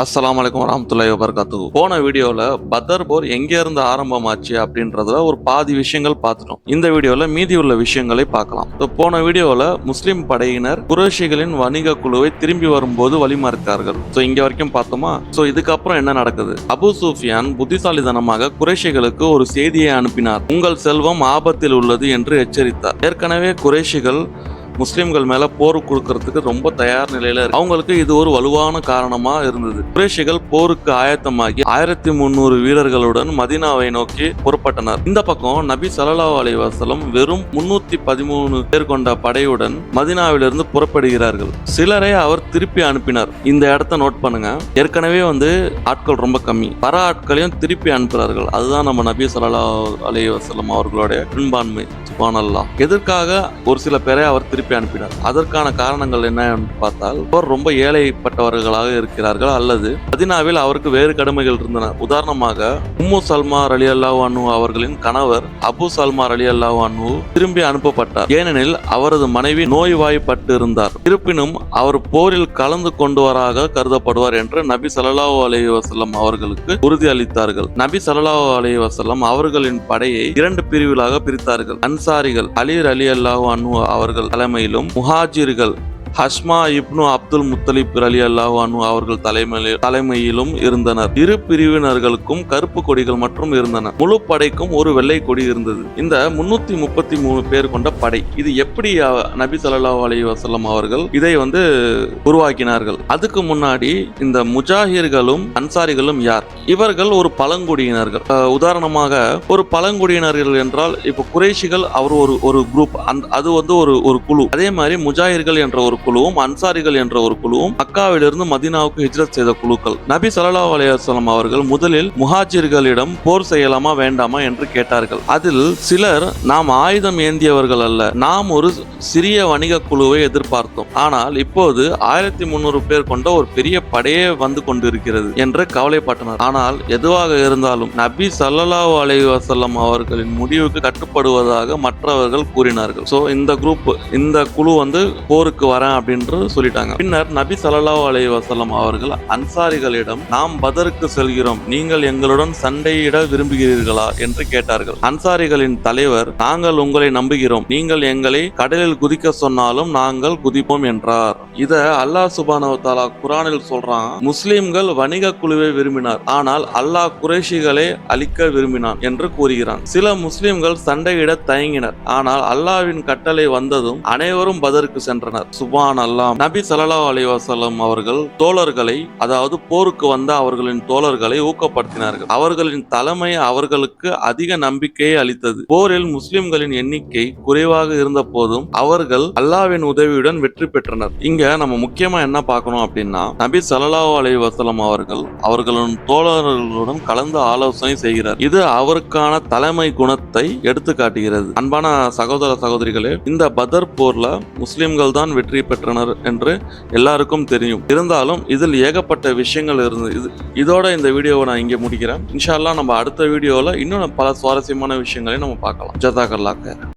அஸ்லாம் வலைக்கம் வரஹ்மத்துல்லாஹி வபர்காத்து போன வீடியோவில் பதர் போர் எங்க இருந்து ஆரம்பமாச்சு அப்படின்றதுல ஒரு பாதி விஷயங்கள் பார்த்துட்டோம். இந்த வீடியோவில் மீதி உள்ள விஷயங்களை பார்க்கலாம். ஸோ போன வீடியோவில் முஸ்லீம் படையினர் குரேஷிகளின் வணிக குழுவை திரும்பி வரும்போது வழிமறுத்தார்கள். ஸோ இங்கே வரைக்கும் பார்த்தோமா? ஸோ இதுக்கப்புறம் என்ன நடக்குது? அபு சூஃபியான் புத்திசாலிதனமாக குறைஷிகளுக்கு ஒரு செய்தியை அனுப்பினார். உங்கள் செல்வம் ஆபத்தில் உள்ளது என்று எச்சரித்தார். ஏற்கனவே குறைஷிகள் முஸ்லீம்கள் மேல போர் கொடுக்கறதுக்கு ரொம்ப தயார் நிலையில இருக்கு. அவங்களுக்கு இது ஒரு வலுவான காரணமா இருந்தது. குரேஷிகள் போருக்கு ஆயத்தமாகி ஆயிரத்தி முந்நூறு வீரர்களுடன் மதீனாவை நோக்கி புறப்பட்டனர். இந்த பக்கம் நபி ஸல்லல்லாஹு அலைவாசலம் வெறும் முன்னூத்தி பதிமூணு பேர் கொண்ட படையுடன் மதீனாவிலிருந்து புறப்படுகிறார்கள். சிலரை அவர் திருப்பி அனுப்பினார். இந்த இடத்த நோட் பண்ணுங்க. ஏற்கனவே வந்து ஆட்கள் ரொம்ப கம்மி. பர ஆட்களையும் திருப்பி அனுப்புகிறார்கள் அதுதான் நம்ம நபி ஸல்லல்லாஹு அலைஹி அவர்களுடைய பெரும்பான்மை சுபானல்லா எதற்காக ஒரு சில பேரை அவர் திருப்பி அனுப்பினார். அதற்கான காரணங்கள் என்ன பார்த்தால் அவர் ரொம்ப ஏழைப்பட்டவர்களாக இருக்கிறார்கள் அல்லது மதினாவில் அவருக்கு வேறு கடமைகள் இருந்தன. உதாரணமாக உம்மு சல்மார் அலி அல்லாஹ் அனு அவர்களின் கணவர் அபு சல்மார் அலி அல்லாஹ் அனு திரும்பி அனுப்பப்பட்டார். ஏனெனில் அவரது மனைவி நோய்வாய்ப்பட்டு இருந்தார் இருப்பினும் அவர் போரில் கலந்து கொண்டுவராக கருதப்படுவார் என்று நபி சல்லாஹூ அலி வசல்லம் அவர்களுக்கு உறுதி அளித்தார்கள். நபி சல்லாஹூ அலி வசல்லம் அவர்களின் படையை இரண்டு பிரிவுகளாக பிரித்தார்கள். அன்சாரிகள் அலீர் அலி அல்லாஹ் அனு அவர்கள் தலைமையிலும் முஹாஜிர்கள் ஹஸ்மா இப்னு அப்துல் முத்தலிப் அலி அல்லாஹ் அனு அவர்கள் தலைமையில் தலைமையிலும் இருந்தனர். இரு பிரிவினர்களுக்கும் கருப்பு கொடிகள் மற்றும் இருந்தன. முழு படைக்கும் ஒரு வெள்ளை கொடி இருந்தது. இந்த முன்னூத்தி முப்பத்தி மூணு பேர் கொண்ட படை. இது எப்படி நபி சல்லா அலி வஸல்லம் அவர்கள் இதை வந்து உருவாக்கினார்கள்? அதுக்கு முன்னாடி இந்த முஜாஹிர்களும் அன்சாரிகளும் யார்? இவர்கள் ஒரு பழங்குடியினர்கள். உதாரணமாக ஒரு பழங்குடியினர்கள் என்றால் இப்போ குறைஷிகள் அவர் ஒரு ஒரு குரூப் அந்த அது வந்து ஒரு ஒரு குழு. அதே மாதிரி முஜாஹிர்கள் என்ற ஒரு குழுவும் அன்சாரிகள் என்ற ஒரு குழுவும் மக்காவிலிருந்து மதீனாவுக்கு ஹிஜ்ரத் செய்த குழுக்கள். நபி சல்லா அலைஹி அவர்கள் முதலில் முஹாஜிர்களிடம் போர் செய்யலாமா வேண்டாமா என்று கேட்டார்கள். அதில் சிலர் நாம் ஆயுதம் ஏந்தியவர்கள் அல்ல நாம் ஒரு சிறிய வணிக குழுவை எதிர்பார்த்தோம். ஆனால் இப்போது ஆயிரத்தி முன்னூறு பேர் கொண்ட ஒரு பெரிய படையே வந்து கொண்டிருக்கிறது என்று கவலைப்பட்டனர். ஆனால் எதுவாக இருந்தாலும் நபி ஸல்லல்லாஹு அலைஹி அவர்களின் முடிவுக்கு கட்டுப்படுவதாக மற்றவர்கள் கூறினார்கள். சோ இந்த குரூப் இந்த குழு வந்து போருக்கு வரேன் அப்படின்னு சொல்லிட்டாங்க. பின்னர் நபி ஸல்லல்லாஹு அலி வசலம் அவர்கள் அன்சாரிகளிடம் நாம் பதருக்கு செல்கிறோம். நீங்கள் எங்களுடன் சண்டையிட விரும்புகிறீர்களா? என்று கேட்டார்கள். அன்சாரிகளின் தலைவர் நாங்கள் உங்களை நம்புகிறோம். நீங்கள் எங்களை கடலில் குதிக்க சொன்னாலும் நாங்கள் குதிப்போம் என்றார். இத அல்லாஹ் சுபானவ தாலா குரானில் சொல்றான். முஸ்லிம்கள் வணிக குழுவை விரும்பினார். ஆனால் அல்லாஹ் குறைஷிகளை அழிக்க விரும்பினான் என்று கூறுகிறான். சில முஸ்லிம்கள் சண்டையிட தயங்கினர். ஆனால் அல்லாஹ்வின் கட்டளை வந்ததும் அனைவரும் பதருக்கு சென்றனர். சுபான் அல்லாம் நபி ஸல்லல்லாஹு அலைஹி அவர்கள் தோழர்களை அதாவது போருக்கு வந்த அவர்களின் தோழர்களை ஊக்கப்படுத்தினார்கள். அவர்களின் தலைமை அவர்களுக்கு அதிக நம்பிக்கையை அளித்தது. போரில் முஸ்லிம்களின் எண்ணிக்கை குறைவாக இருந்த போதும் அவர்கள் அல்லாஹ்வின் உதவியுடன் வெற்றி பெற்றனர். இங்க நம்ம முக்கியமா என்ன பார்க்கணும் அப்படின்னா நபி ஸல்லல்லாஹு அலைஹி அவர்கள் அவர்களின் தோழர்களுடன் கலந்து ஆலோசனை செய்கிறார். இது அவருக்கான தலைமை குணத்தை எடுத்து காட்டுகிறது அன்பான சகோதர சகோதரிகளே இந்த பதர் போர்ல முஸ்லிம்கள் தான் வெற்றி பெற்றனர் என்று எல்லாருக்கும் தெரியும். இருந்தாலும் இதில் ஏகப்பட்ட விஷயங்கள் இருந்து இது இதோட இந்த வீடியோவை நான் இங்கே முடிக்கிறேன். இன்ஷா அல்லாஹ் நம்ம அடுத்த வீடியோவில் இன்னும் பல சுவாரஸ்யமான விஷயங்களையும் நம்ம பார்க்கலாம். ஜதாகல்லாக்க